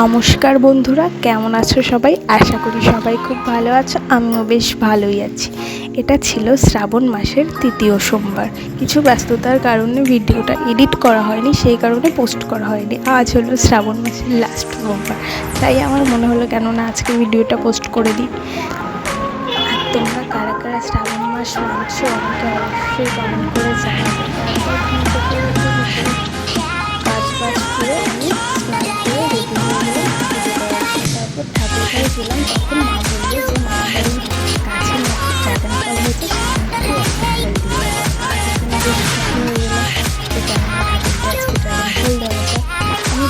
নমস্কার বন্ধুরা, কেমন আছো সবাই? আশা করি সবাই খুব ভালো আছো, আমিও বেশ ভালোই আছি। এটা ছিল শ্রাবণ মাসের তৃতীয় সোমবার। কিছু ব্যস্ততার কারণে ভিডিওটা এডিট করা হয়নি, সেই কারণে পোস্ট করা হয়নি। আজ হলো শ্রাবণ মাসের লাস্ট সোমবার। তাই আমার মনে হলো, কেননা আজকে ভিডিওটা পোস্ট করে দিই। আর তোমরা কারা কারা শ্রাবণ মাস মানছো আমাকে অবশ্যই করে জানাবে।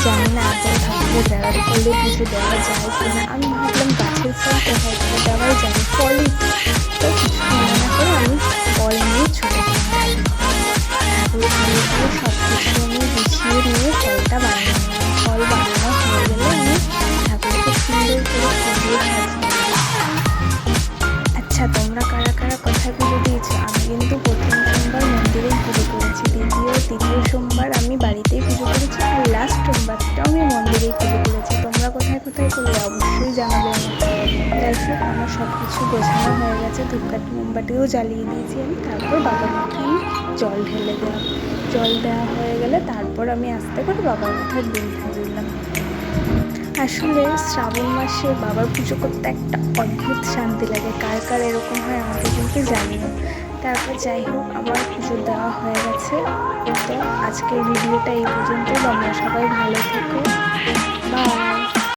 জানি না ঠাকুরের ড্রাগন ফল দিয়ে পুজো দেওয়া যায় কিনা আমি ভাবলাম গাছের ফল দেওয়াই যায় দ্বিতীয় সোমবার আমি বাড়িতেই পুজো করেছি আর লাস্ট সোমবারটাও আমি মন্দিরেই পুজো করেছি। তোমরা কোথায় কোথায় করলে অবশ্যই জানাবে আমাকে। আমার সব কিছু গোছানো হয়ে গেছে। ধূপকাঠি মোমবাটিও জ্বালিয়ে দিয়েছি আমি। তারপর বাবার মাথায় আমি জল ঢেলে দিলাম জল দেওয়া হয়ে গেলে তারপর আমি আস্তে করে বাবার মাথায় দুল দিলাম আসলে শ্রাবণ মাসে বাবার পুজো করতে একটা অদ্ভুত শান্তি লাগে। কার কার এরকম হয় আমাকে কিন্তু জানি না তারপর যাই হোক, আমার পুজো দেওয়া হয়ে গেছে। তো আজকের ভিডিওটা এই পর্যন্ত আমরা সবাই ভালো থেকো। বাই